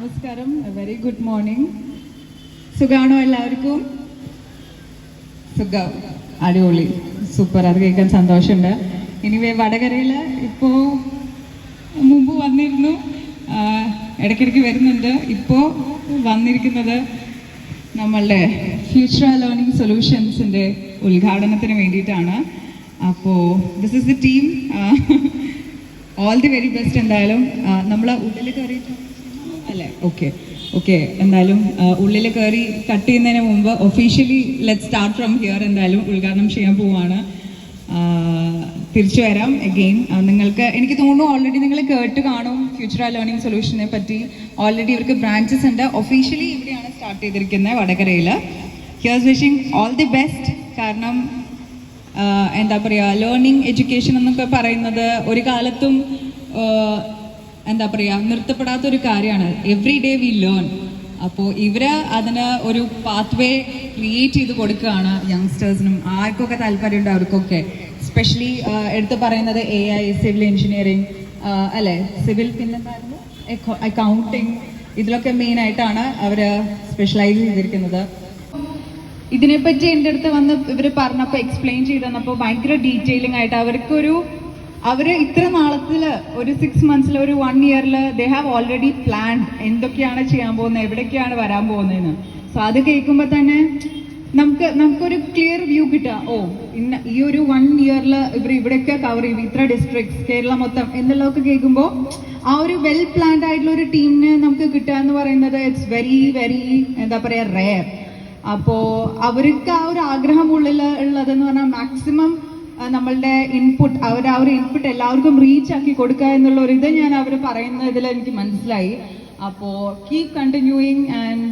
നമസ്കാരം. Very good morning സുഖാണോ എല്ലാവർക്കും? സുഖം. അടിപൊളി. സൂപ്പർ. അത് കേൾക്കാൻ സന്തോഷമുണ്ട്. ഇനിവേ വടകരയിൽ ഇപ്പോൾ മുമ്പ് വന്നിരുന്നു. ഇടയ്ക്കിടയ്ക്ക് വരുന്നുണ്ട്. ഇപ്പോൾ വന്നിരിക്കുന്നത് നമ്മളുടെ ഫ്യൂച്ചർ ലേണിംഗ് സൊല്യൂഷൻസിന്റെ ഉദ്ഘാടനത്തിന് വേണ്ടിയിട്ടാണ്. അപ്പോൾ this is the team all the very best എന്തായാലും. നമ്മൾ ഉള്ളിൽ കയറിയിട്ട് ഓക്കെ ഓക്കെ എന്തായാലും ഉള്ളിൽ കയറി കട്ട് ചെയ്യുന്നതിന് മുമ്പ് officially let start from here എന്തായാലും ഉദ്ഘാടനം ചെയ്യാൻ പോവാണ്. തിരിച്ചു വരാം അഗെയിൻ നിങ്ങൾക്ക് എനിക്ക് തോന്നുന്നു ഓൾറെഡി നിങ്ങൾ കേട്ട് കാണും ഫ്യൂച്ചർ ലേണിംഗ് സൊല്യൂഷനെ പറ്റി. ഓൾറെഡി ഇവർക്ക് ബ്രാഞ്ചസ് ഉണ്ട്. ഒഫീഷ്യലി ഇവിടെയാണ് സ്റ്റാർട്ട് ചെയ്തിരിക്കുന്നത് വടകരയിൽ here's wishing all the best കാരണം എന്താ പറയുക ലേണിംഗ് എഡ്യൂക്കേഷൻ എന്നൊക്കെ പറയുന്നത് ഒരു കാലത്തും എന്താ പറയുക നിർത്തപ്പെടാത്ത ഒരു കാര്യമാണ്. എവറി ഡേ വി ലേൺ അപ്പോൾ ഇവർ അതിന് ഒരു പാത്വേ ക്രിയേറ്റ് ചെയ്ത് കൊടുക്കുകയാണ് യങ്സ്റ്റേഴ്സിനും ആർക്കൊക്കെ താല്പര്യമുണ്ട് അവർക്കൊക്കെ. സ്പെഷ്യലി എടുത്തു പറയുന്നത് എ ഐ സിവിൽ എഞ്ചിനീയറിംഗ് അല്ലേ? സിവിൽ പിന്നെന്തായിരുന്നു? അക്കൗണ്ടിങ് ഇതിലൊക്കെ മെയിൻ ആയിട്ടാണ് അവർ സ്പെഷ്യലൈസ് ചെയ്തിരിക്കുന്നത്. ഇതിനെപ്പറ്റി എന്റെ അടുത്ത് വന്ന് ഇവർ പറഞ്ഞപ്പോൾ എക്സ്പ്ലെയിൻ ചെയ്ത് തന്നപ്പോൾ ഭയങ്കര ഡീറ്റെയിലിംഗ് ആയിട്ട് അവർക്കൊരു അവർ ഇത്ര നാളത്തിൽ ഒരു സിക്സ് മന്ത്സിൽ ഒരു വൺ ഇയറിൽ ദേ ഹാവ് ഓൾറെഡി പ്ലാൻഡ് എന്തൊക്കെയാണ് ചെയ്യാൻ പോകുന്നത് എവിടേക്കാണ് വരാൻ പോകുന്നതെന്ന്. സോ അത് കേൾക്കുമ്പോൾ തന്നെ നമുക്ക് നമുക്കൊരു ക്ലിയർ വ്യൂ കിട്ടുക. ഓ ഇന്ന ഈ ഒരു വൺ ഇയറിൽ ഇവർ ഇവിടെയൊക്കെ കവർ ചെയ്യും ഇത്ര ഡിസ്ട്രിക്ട്സ് കേരളം മൊത്തം എന്നുള്ളതൊക്കെ കേൾക്കുമ്പോൾ ആ ഒരു വെൽ പ്ലാൻഡ് ആയിട്ടുള്ള ഒരു ടീമിന് നമുക്ക് കിട്ടുക എന്ന് പറയുന്നത് ഇറ്റ്സ് വെരി വെരി എന്താ പറയുക റെയർ അപ്പോ അവർക്ക് ആ ഒരു ആഗ്രഹം ഉള്ളിൽ ഉള്ളതെന്ന് പറഞ്ഞാൽ മാക്സിമം നമ്മളുടെ ഇൻപുട്ട് അവർ ആ ഒരു ഇൻപുട്ട് എല്ലാവർക്കും റീച്ച് ആക്കി കൊടുക്കുക എന്നുള്ള ഒരു ഇത് ഞാൻ അവർ പറയുന്നതിൽ എനിക്ക് മനസ്സിലായി. അപ്പോൾ keep continuing and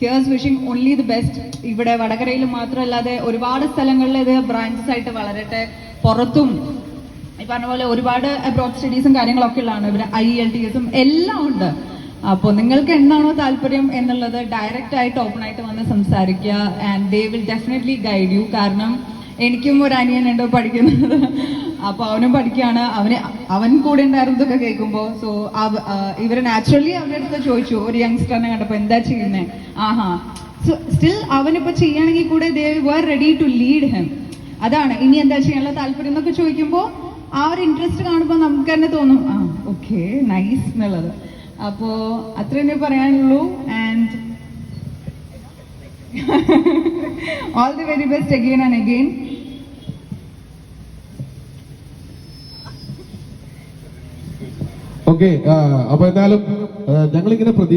here's wishing only the best ഇവിടെ വടകരയിൽ മാത്രമല്ലാതെ ഒരുപാട് സ്ഥലങ്ങളിൽ ഇത് ബ്രാഞ്ചസ് ആയിട്ട് വളരട്ടെ പുറത്തും ഈ പറഞ്ഞ പോലെ ഒരുപാട് അബ്രോഡ് സ്റ്റഡീസും കാര്യങ്ങളൊക്കെ ഉള്ളതാണ്. ഇവിടെ ഐ എൽ ടി എസും എല്ലാം ഉണ്ട്. അപ്പോൾ നിങ്ങൾക്ക് എന്താണോ താല്പര്യം എന്നുള്ളത് ഡയറക്റ്റ് ആയിട്ട് ഓപ്പൺ ആയിട്ട് വന്ന് സംസാരിക്കുക and they will definitely guide you കാരണം എനിക്കും ഒരു അനിയനുണ്ട് പഠിക്കുന്നത്. അപ്പൊ അവനും പഠിക്കുകയാണ്. അവന് അവൻ കൂടെ ഉണ്ടായിരുന്നതൊക്കെ കേൾക്കുമ്പോൾ സോ ഇവർ നാച്ചുറലി അവരുടെ അടുത്ത് ചോദിച്ചു. ഒരു യങ്സ്റ്ററിനെ കണ്ടപ്പോൾ എന്താ ചെയ്യുന്നേ? ആഹാ. സോ സ്റ്റിൽ അവനിപ്പോ ചെയ്യണമെങ്കിൽ കൂടെ they were ready to lead him അതാണ്. ഇനി എന്താ ചെയ്യാനുള്ള താല്പര്യം എന്നൊക്കെ ചോദിക്കുമ്പോൾ ആ ഒരു ഇൻട്രസ്റ്റ് കാണുമ്പോൾ നമുക്ക് തന്നെ തോന്നും ആ ഓക്കെ നൈസ് എന്നുള്ളത്. അപ്പോ അത്ര തന്നെ പറയാനുള്ളൂ. And all the very best again and again okay അപ്പൊ എന്തായാലും ഞങ്ങളിങ്ങനെ പ്രതി